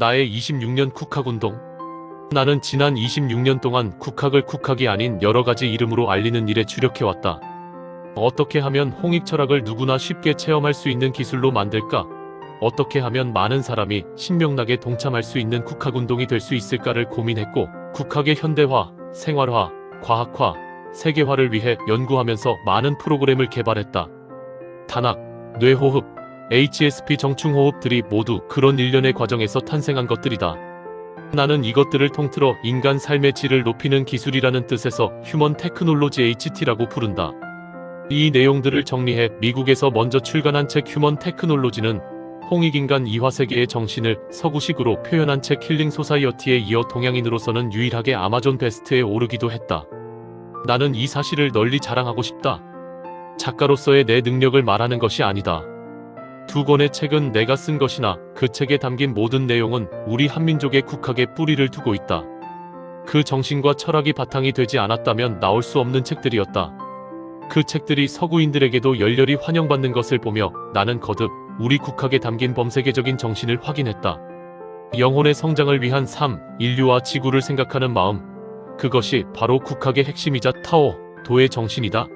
나의 26년 국학운동. 나는 지난 26년 동안 국학을 국학이 아닌 여러 가지 이름으로 알리는 일에 주력해왔다. 어떻게 하면 홍익 철학을 누구나 쉽게 체험할 수 있는 기술로 만들까? 어떻게 하면 많은 사람이 신명나게 동참할 수 있는 국학운동이 될 수 있을까를 고민했고, 국학의 현대화, 생활화, 과학화, 세계화를 위해 연구하면서 많은 프로그램을 개발했다. 단학, 뇌호흡, HSP 정충호흡들이 모두 그런 일련의 과정에서 탄생한 것들이다. 나는 이것들을 통틀어 인간 삶의 질을 높이는 기술이라는 뜻에서 휴먼 테크놀로지 HT라고 부른다. 이 내용들을 정리해 미국에서 먼저 출간한 책 휴먼 테크놀로지는 홍익인간 이화세계의 정신을 서구식으로 표현한 책 힐링 소사이어티에 이어 동양인으로서는 유일하게 아마존 베스트에 오르기도 했다. 나는 이 사실을 널리 자랑하고 싶다. 작가로서의 내 능력을 말하는 것이 아니다. 두 권의 책은 내가 쓴 것이나 그 책에 담긴 모든 내용은 우리 한민족의 국학에 뿌리를 두고 있다. 그 정신과 철학이 바탕이 되지 않았다면 나올 수 없는 책들이었다. 그 책들이 서구인들에게도 열렬히 환영받는 것을 보며 나는 거듭 우리 국학에 담긴 범세계적인 정신을 확인했다. 영혼의 성장을 위한 삶, 인류와 지구를 생각하는 마음, 그것이 바로 국학의 핵심이자 타오, 도의 정신이다.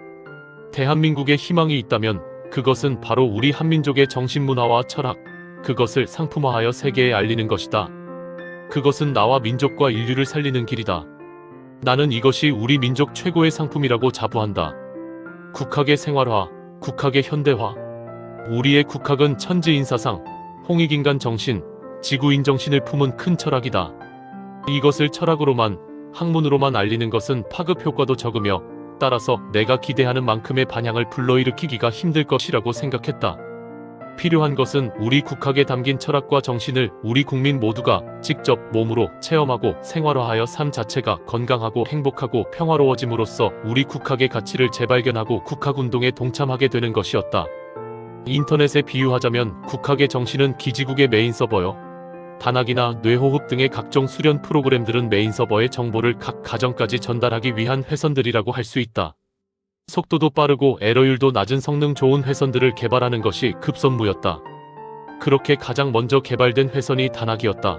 대한민국에 희망이 있다면 그것은 바로 우리 한민족의 정신문화와 철학, 그것을 상품화하여 세계에 알리는 것이다. 그것은 나와 민족과 인류를 살리는 길이다. 나는 이것이 우리 민족 최고의 상품이라고 자부한다. 국학의 생활화, 국학의 현대화. 우리의 국학은 천지인사상, 홍익인간 정신, 지구인 정신을 품은 큰 철학이다. 이것을 철학으로만, 학문으로만 알리는 것은 파급 효과도 적으며 따라서 내가 기대하는 만큼의 반향을 불러일으키기가 힘들 것이라고 생각했다. 필요한 것은 우리 국학에 담긴 철학과 정신을 우리 국민 모두가 직접 몸으로 체험하고 생활화하여 삶 자체가 건강하고 행복하고 평화로워짐으로써 우리 국학의 가치를 재발견하고 국학운동에 동참하게 되는 것이었다. 인터넷에 비유하자면 국학의 정신은 기지국의 메인 서버요. 단학이나 뇌호흡 등의 각종 수련 프로그램들은 메인 서버의 정보를 각 가정까지 전달하기 위한 회선들이라고 할 수 있다. 속도도 빠르고 에러율도 낮은 성능 좋은 회선들을 개발하는 것이 급선무였다. 그렇게 가장 먼저 개발된 회선이 단학이었다.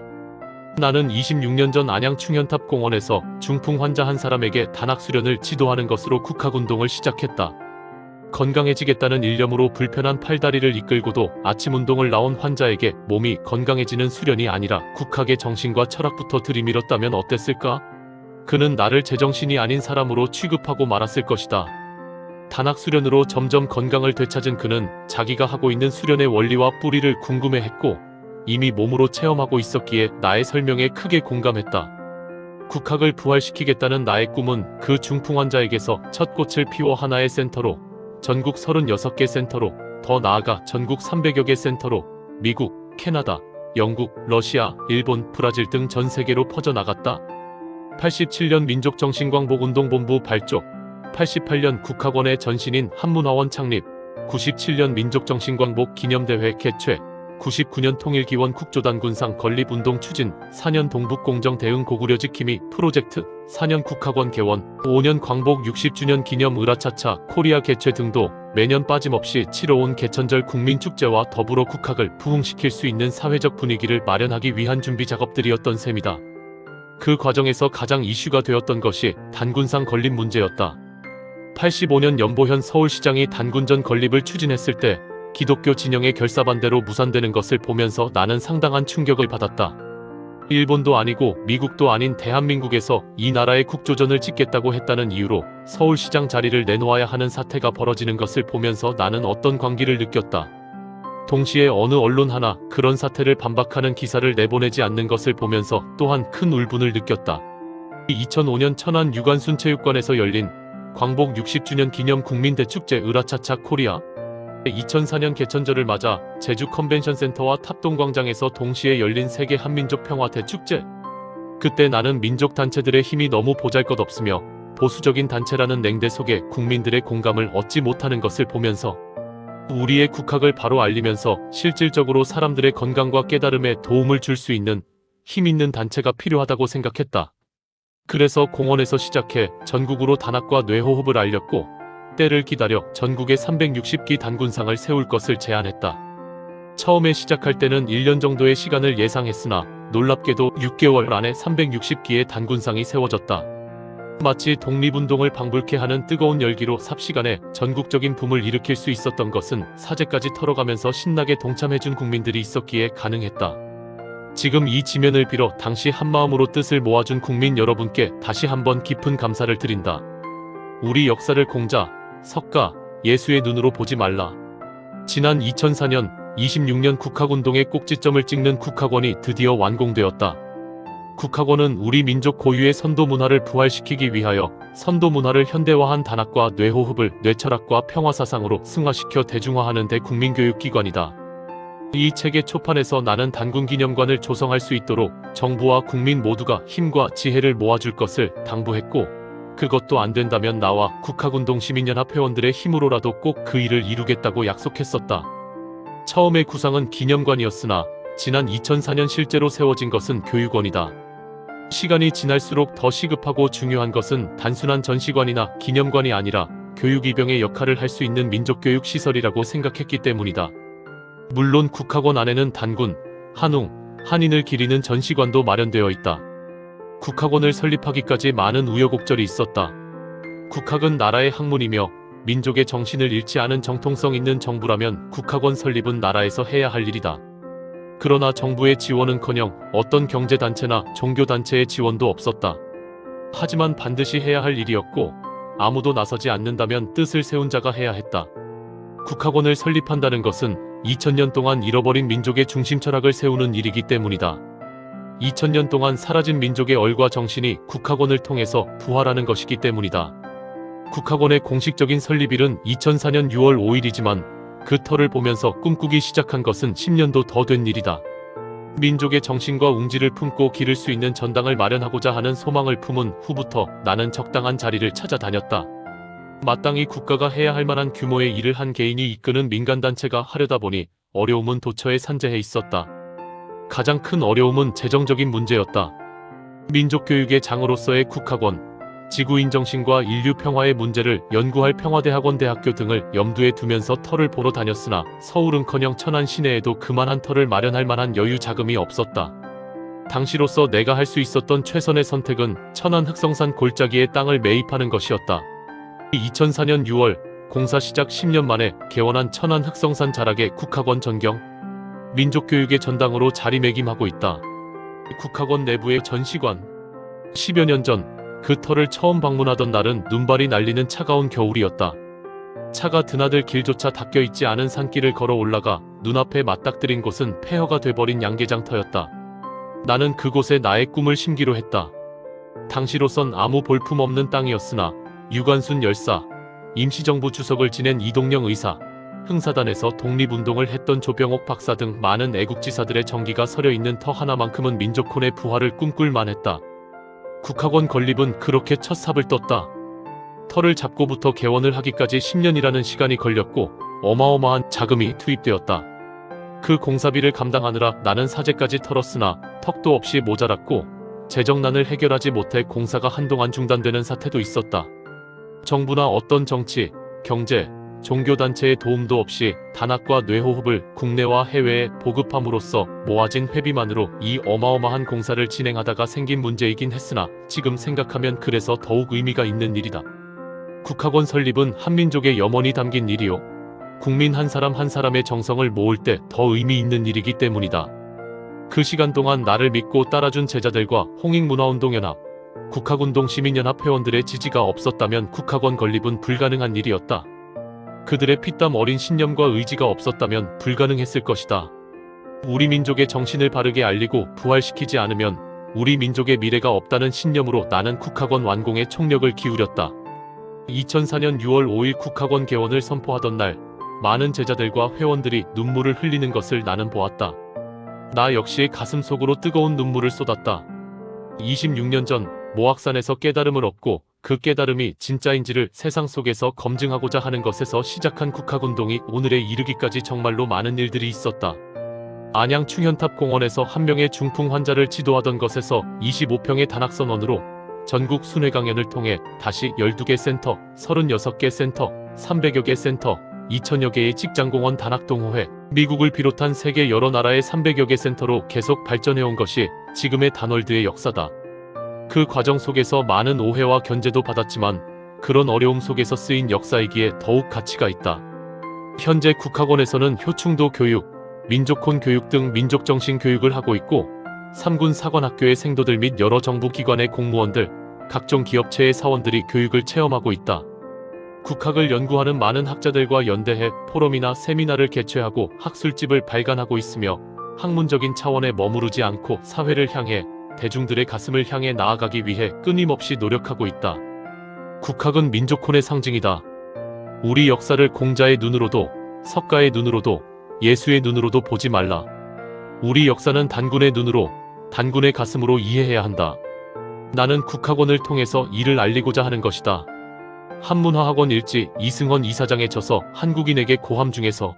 나는 26년 전 안양 충현탑 공원에서 중풍 환자 한 사람에게 단학 수련을 지도하는 것으로 국학운동을 시작했다. 건강해지겠다는 일념으로 불편한 팔다리를 이끌고도 아침 운동을 나온 환자에게 몸이 건강해지는 수련이 아니라 국학의 정신과 철학부터 들이밀었다면 어땠을까? 그는 나를 제정신이 아닌 사람으로 취급하고 말았을 것이다. 단학 수련으로 점점 건강을 되찾은 그는 자기가 하고 있는 수련의 원리와 뿌리를 궁금해했고 이미 몸으로 체험하고 있었기에 나의 설명에 크게 공감했다. 국학을 부활시키겠다는 나의 꿈은 그 중풍 환자에게서 첫 꽃을 피워 하나의 센터로 전국 36개 센터로 더 나아가 전국 300여 개 센터로 미국, 캐나다, 영국, 러시아, 일본, 브라질 등 전 세계로 퍼져나갔다. 87년 민족정신광복운동본부 발족, 88년 국학원의 전신인 한문화원 창립, 97년 민족정신광복 기념대회 개최, 99년 통일기원 국조단군상 건립운동 추진, 4년 동북공정 대응 고구려 지킴이 프로젝트, 4년 국학원 개원, 5년 광복 60주년 기념 으라차차 코리아 개최 등도 매년 빠짐없이 치러온 개천절 국민축제와 더불어 국학을 부흥시킬 수 있는 사회적 분위기를 마련하기 위한 준비 작업들이었던 셈이다. 그 과정에서 가장 이슈가 되었던 것이 단군상 건립 문제였다. 85년 연보현 서울시장이 단군전 건립을 추진했을 때 기독교 진영의 결사반대로 무산되는 것을 보면서 나는 상당한 충격을 받았다. 일본도 아니고 미국도 아닌 대한민국에서 이 나라의 국조전을 짓겠다고 했다는 이유로 서울시장 자리를 내놓아야 하는 사태가 벌어지는 것을 보면서 나는 어떤 광기를 느꼈다. 동시에 어느 언론 하나 그런 사태를 반박하는 기사를 내보내지 않는 것을 보면서 또한 큰 울분을 느꼈다. 2005년 천안 유관순 체육관에서 열린 광복 60주년 기념 국민대축제 으라차차 코리아 2004년 개천절을 맞아 제주 컨벤션 센터와 탑동광장에서 동시에 열린 세계 한민족 평화 대 축제. 그때 나는 민족 단체들의 힘이 너무 보잘것없으며 보수적인 단체라는 냉대 속에 국민들의 공감을 얻지 못하는 것을 보면서 우리의 국학을 바로 알리면서 실질적으로 사람들의 건강과 깨달음에 도움을 줄 수 있는 힘 있는 단체가 필요하다고 생각했다. 그래서 공원에서 시작해 전국으로 단학과 뇌호흡을 알렸고 때를 기다려 전국에 360기 단군상을 세울 것을 제안했다. 처음에 시작할 때는 1년 정도의 시간을 예상했으나 놀랍게도 6개월 안에 360기의 단군상이 세워졌다. 마치 독립운동을 방불케 하는 뜨거운 열기로 삽시간에 전국적인 붐을 일으킬 수 있었던 것은 사제까지 털어가면서 신나게 동참해준 국민들이 있었기에 가능했다. 지금 이 지면을 빌어 당시 한마음으로 뜻을 모아준 국민 여러분께 다시 한번 깊은 감사를 드린다. 우리 역사를 공자, 석가, 예수의 눈으로 보지 말라. 지난 2004년 26년 국학운동의 꼭지점을 찍는 국학원이 드디어 완공되었다. 국학원은 우리 민족 고유의 선도 문화를 부활시키기 위하여 선도 문화를 현대화한 단학과 뇌호흡을 뇌철학과 평화사상으로 승화시켜 대중화하는 대국민교육기관이다. 이 책의 초판에서 나는 단군기념관을 조성할 수 있도록 정부와 국민 모두가 힘과 지혜를 모아줄 것을 당부했고 그것도 안 된다면 나와 국학운동 시민연합 회원들의 힘으로라도 꼭 그 일을 이루겠다고 약속했었다. 처음의 구상은 기념관이었으나 지난 2004년 실제로 세워진 것은 교육원이다. 시간이 지날수록 더 시급하고 중요한 것은 단순한 전시관이나 기념관이 아니라 교육이병의 역할을 할 수 있는 민족교육 시설이라고 생각했기 때문이다. 물론 국학원 안에는 단군, 한웅, 한인을 기리는 전시관도 마련되어 있다. 국학원을 설립하기까지 많은 우여곡절이 있었다. 국학은 나라의 학문이며 민족의 정신을 잃지 않은 정통성 있는 정부라면 국학원 설립은 나라에서 해야 할 일이다. 그러나 정부의 지원은커녕 어떤 경제단체나 종교단체의 지원도 없었다. 하지만 반드시 해야 할 일이었고 아무도 나서지 않는다면 뜻을 세운 자가 해야 했다. 국학원을 설립한다는 것은 2000년 동안 잃어버린 민족의 중심 철학을 세우는 일이기 때문이다. 2000년 동안 사라진 민족의 얼과 정신이 국학원을 통해서 부활하는 것이기 때문이다. 국학원의 공식적인 설립일은 2004년 6월 5일이지만 그 터를 보면서 꿈꾸기 시작한 것은 10년도 더 된 일이다. 민족의 정신과 웅지를 품고 기를 수 있는 전당을 마련하고자 하는 소망을 품은 후부터 나는 적당한 자리를 찾아다녔다. 마땅히 국가가 해야 할 만한 규모의 일을 한 개인이 이끄는 민간단체가 하려다 보니 어려움은 도처에 산재해 있었다. 가장 큰 어려움은 재정적인 문제였다. 민족교육의 장으로서의 국학원, 지구인 정신과 인류 평화의 문제를 연구할 평화대학원 대학교 등을 염두에 두면서 터를 보러 다녔으나 서울은커녕 천안 시내에도 그만한 터를 마련할 만한 여유 자금이 없었다. 당시로서 내가 할 수 있었던 최선의 선택은 천안 흑성산 골짜기의 땅을 매입하는 것이었다. 2004년 6월 공사 시작 10년 만에 개원한 천안 흑성산 자락의 국학원 전경 민족교육의 전당으로 자리매김하고 있다. 국학원 내부의 전시관 10여 년 전 그 터를 처음 방문하던 날은 눈발이 날리는 차가운 겨울이었다. 차가 드나들 길조차 닦여 있지 않은 산길을 걸어 올라가 눈앞에 맞닥뜨린 곳은 폐허가 돼버린 양계장터였다. 나는 그곳에 나의 꿈을 심기로 했다. 당시로선 아무 볼품없는 땅이었으나 유관순 열사, 임시정부 주석을 지낸 이동영 의사, 흥사단에서 독립운동을 했던 조병옥 박사 등 많은 애국지사들의 정기가 서려 있는 터 하나만큼은 민족혼의 부활을 꿈꿀 만했다. 국학원 건립은 그렇게 첫 삽을 떴다. 터를 잡고부터 개원을 하기까지 10년이라는 시간이 걸렸고 어마어마한 자금이 투입되었다. 그 공사비를 감당하느라 나는 사재까지 털었으나 턱도 없이 모자랐고 재정난을 해결하지 못해 공사가 한동안 중단되는 사태도 있었다. 정부나 어떤 정치, 경제, 종교단체의 도움도 없이 단학과 뇌호흡을 국내와 해외에 보급함으로써 모아진 회비만으로 이 어마어마한 공사를 진행하다가 생긴 문제이긴 했으나 지금 생각하면 그래서 더욱 의미가 있는 일이다. 국학원 설립은 한민족의 염원이 담긴 일이요. 국민 한 사람 한 사람의 정성을 모을 때 더 의미 있는 일이기 때문이다. 그 시간 동안 나를 믿고 따라준 제자들과 홍익문화운동연합, 국학운동 시민연합 회원들의 지지가 없었다면 국학원 건립은 불가능한 일이었다. 그들의 피땀 어린 신념과 의지가 없었다면 불가능했을 것이다. 우리 민족의 정신을 바르게 알리고 부활시키지 않으면 우리 민족의 미래가 없다는 신념으로 나는 국학원 완공에 총력을 기울였다. 2004년 6월 5일 국학원 개원을 선포하던 날, 많은 제자들과 회원들이 눈물을 흘리는 것을 나는 보았다. 나 역시 가슴 속으로 뜨거운 눈물을 쏟았다. 26년 전 모악산에서 깨달음을 얻고 그 깨달음이 진짜인지를 세상 속에서 검증하고자 하는 것에서 시작한 국학운동이 오늘에 이르기까지 정말로 많은 일들이 있었다. 안양 충현탑 공원에서 한 명의 중풍 환자를 치료하던 것에서 25평의 단학선원으로 전국 순회 강연을 통해 다시 12개 센터, 36개 센터, 300여 개 센터, 2천여 개의 직장공원 단학동호회, 미국을 비롯한 세계 여러 나라의 300여 개 센터로 계속 발전해온 것이 지금의 다널드의 역사다. 그 과정 속에서 많은 오해와 견제도 받았지만 그런 어려움 속에서 쓰인 역사이기에 더욱 가치가 있다. 현재 국학원에서는 효충도 교육, 민족혼 교육 등 민족정신 교육을 하고 있고 3군 사관학교의 생도들 및 여러 정부 기관의 공무원들, 각종 기업체의 사원들이 교육을 체험하고 있다. 국학을 연구하는 많은 학자들과 연대해 포럼이나 세미나를 개최하고 학술집을 발간하고 있으며 학문적인 차원에 머무르지 않고 사회를 향해 대중들의 가슴을 향해 나아가기 위해 끊임없이 노력하고 있다. 국학은 민족혼의 상징이다. 우리 역사를 공자의 눈으로도 석가의 눈으로도 예수의 눈으로도 보지 말라. 우리 역사는 단군의 눈으로 단군의 가슴으로 이해해야 한다. 나는 국학원을 통해서 이를 알리고자 하는 것이다. 한문화학원 일지 이승헌 이사장의 저서 한국인에게 고함 중에서